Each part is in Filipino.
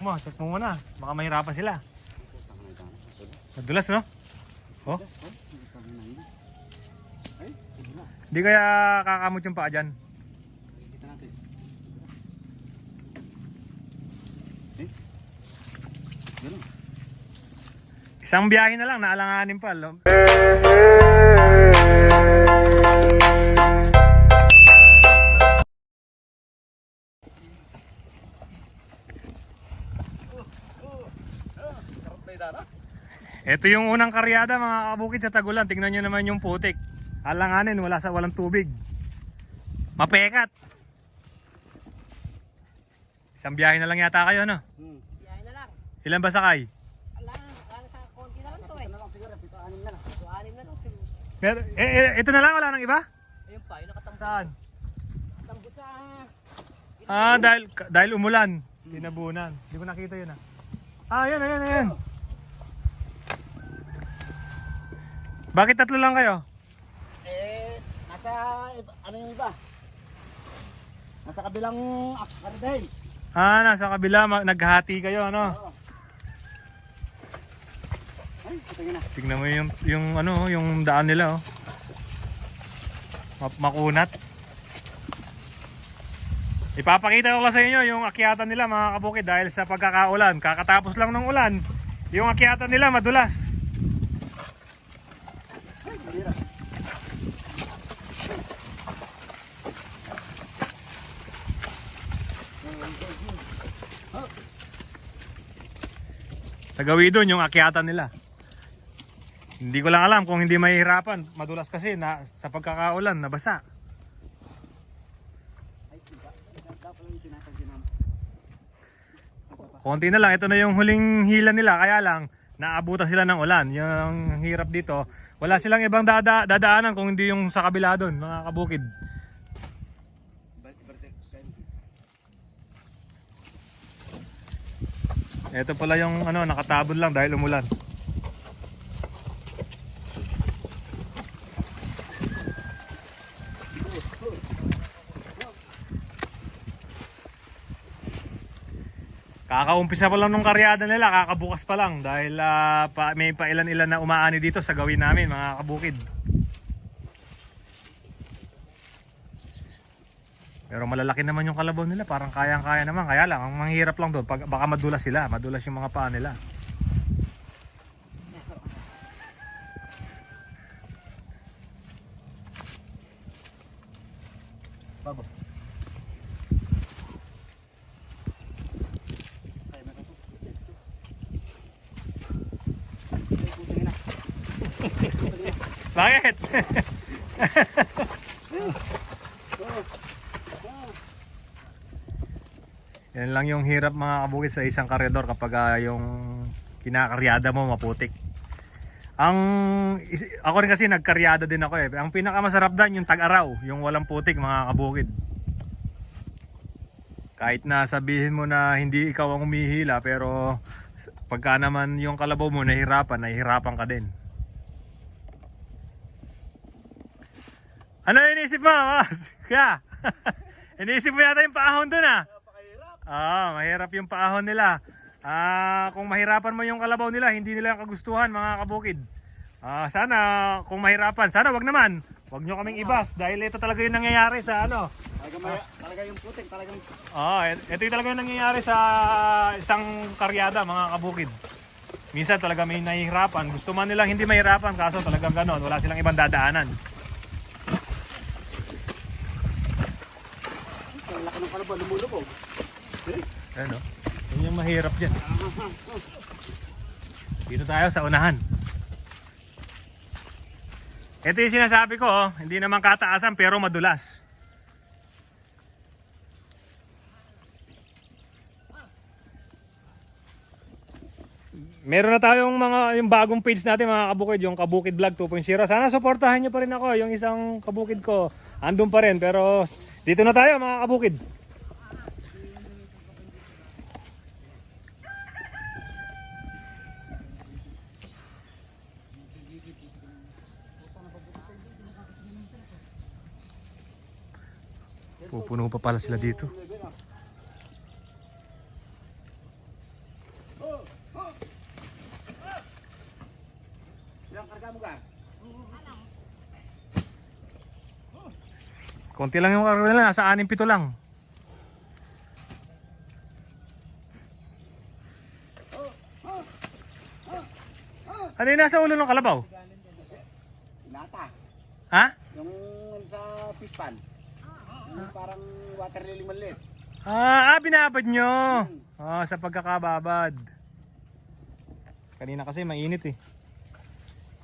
Mo, check mo muna. Baka mahirapan sila. Madulas, no? Oh, di kaya kakamot yung paa dyan. Isang biyahe na lang, naalanganin pa. lo- Ito yung unang karyada mga kabukid sa Tagulan. Tingnan nyo naman yung putik. Alanganin, wala sa walang tubig. Mapekat. Isang biyahe na lang yata kayo, no? Hmm. Biyahe na lang. Ilan ba sakay? Ala, ala sa konti na lang to eh. Ito na lang siguro. Pito anim na lang. Anim na lang. siguro. Pero, eh, eh, ito na lang, wala nang iba? Ayun pa, yung nakatambot. Saan? Tambot sa... Ah, dahil, dahil umulan. Tinabunan. Hindi ko nakita yun ah. Ah, ayan, ayan, ayan. Bakit tatlo lang kayo? Eh, nasa, ano yung iba? Nasa kabilang Akardel. Ah, nasa kabila, naghati kayo, ano? Oo. Ay, na. Tingnan mo yung, yung, ano, yung daan nila, oh. Ma- makunat. Ipapakita ko lang sa inyo yung akyatan nila mga kabukid dahil sa pagkakaulan. Kakatapos lang ng ulan, yung akyatan nila madulas. Ay, bira. Sa gawi doon yung akyatan nila. Hindi ko lang alam kung hindi mahihirapan. Madulas kasi na sa pagkakaulan, nabasa. Konti na lang, ito na yung huling hila nila. Kaya lang, naabutan sila ng ulan. Yung hirap dito, wala silang ibang dada dadaanan kung hindi yung sa kabila doon, mga kabukid. Ito pala yung ano, nakatabon lang dahil umulan. Kakaumpisa pa lang nung karyada nila, kakabukas pa lang dahil ah, pa, may pa ilan-ilan na umaani dito sa gawin namin mga kabukid. Pero malalaki naman yung kalabaw nila, parang kayang-kaya naman. Kaya lang, ang manghirap lang doon, pag, baka madulas sila, madulas yung mga paa nila. Ina. Bakit? Yan lang yung hirap mga kabukid sa isang karyador kapag ah, yung kinakaryada mo maputik. Ang ako rin kasi nagkaryada din ako eh. Ang pinakamasarap dan yung tag-araw, yung walang putik mga kabukid. Kahit na sabihin mo na hindi ikaw ang umihila pero pagka naman yung kalabaw mo nahirapan, nahihirapan ka din. Ano iniisip mo, Mas? Kaya, iniisip mo yata yung paahon dun ah. Ah, mahirap yung paahon nila. Ah, kung mahirapan mo yung kalabaw nila, hindi nila kagustuhan mga kabukid. Ah, sana kung mahirapan, sana wag naman. Wag nyo kaming ibas dahil ito talaga yung nangyayari sa ano. Talaga, may, talaga yung putik, talagang Ah, ito yung talaga yung nangyayari sa isang karyada mga kabukid. Minsan talaga may nahihirapan. Gusto man nilang hindi mahirapan kaso talagang ganon. Wala silang ibang dadaanan. ang laki ng kalabaw, lumulubog. Ano? Yun yung mahirap dyan. Dito tayo sa unahan. Ito yung sinasabi ko, oh, hindi naman kataasan pero madulas. Meron na tayong mga yung bagong page natin mga kabukid, yung Kabukid Vlog 2.0. Sana suportahan niyo pa rin ako, yung isang kabukid ko. Andun pa rin pero dito na tayo mga kabukid. Pupuno pa pala sila dito. Konti lang yung karga nila, nasa 6-7 lang. Ano yung nasa ulo ng kalabaw? Nata. Ha? Yung sa fish pan parang water lily maliit. Ah, ah binabad nyo. Ah, sa pagkakababad. Kanina kasi mainit eh.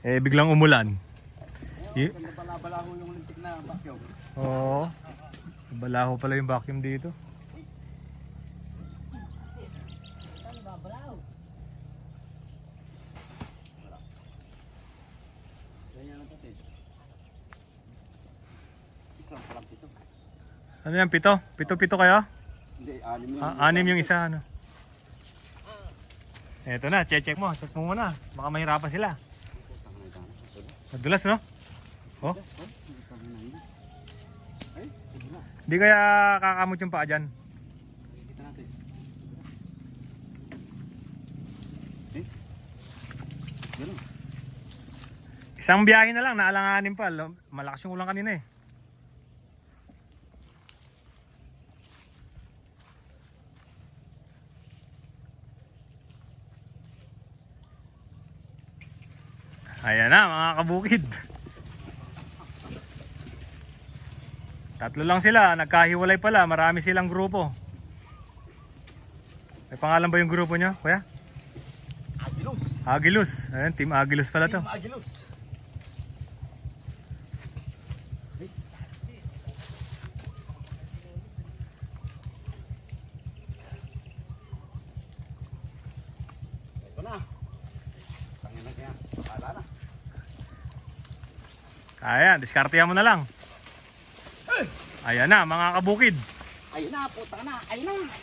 Eh, biglang umulan. Y- Ganda pala balaho yung lintik na vacuum. Oo. Balaho pala yung vacuum dito. Ganyan ang pati. Isang parang pito. Ano yan, pito? Pito-pito kayo? Hindi, anim yung... Ah, anim yung isa, ano? Eto na, check-check mo. Check mo muna. Baka mahirapan sila. Madulas, no? Oh, Ay, tubulas. di kaya kakamot yung paa dyan. Isang biyahe na lang, naalanganin pa. Malakas yung ulan kanina eh. Ayan na mga kabukid. Tatlo lang sila, nagkahiwalay pala, marami silang grupo. May pangalan ba yung grupo nyo, kuya? Agilus. Agilus. Ayan, Team Agilus pala to. Team Agilus. Ito na. Tangin na kaya. Wala na. Ayan, diskartehan mo na lang. Ayan na, mga kabukid. Ayun na, puta na. Ayun na.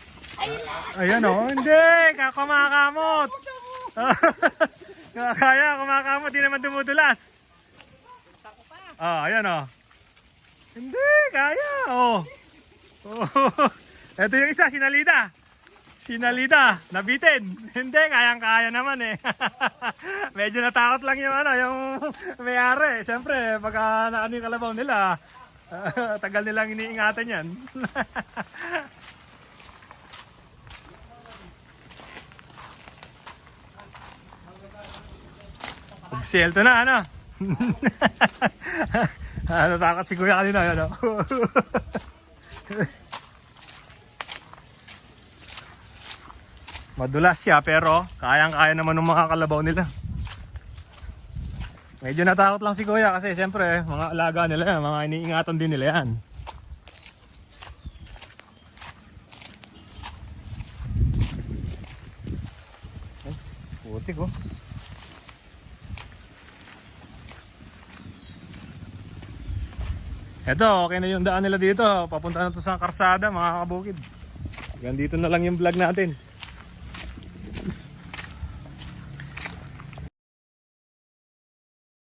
Ayan o, hindi, kakamakamot. Kaya, kumakamot, di naman dumudulas. Ah, ayan o. Hindi, kaya. Oh. oh. Ito yung isa, sinalida. Sinalida, nabitin. Hindi, kayang-kaya naman eh. Medyo natakot lang yung ano, yung may-ari. Siyempre, pagka naano yung kalabaw nila, tagal nilang iniingatan yan. Obselto na, ano? ah, natakot si kuya kanina, ano? Madulas siya, pero kayang-kaya naman ng mga kalabaw nila. Medyo natakot lang si kuya kasi siyempre, mga alaga nila mga iniingatan din nila yan. Ay, putik oh. Eto, okay na yung daan nila dito. Papunta na to sa karsada, mga kabukid. Hanggang dito na lang yung vlog natin.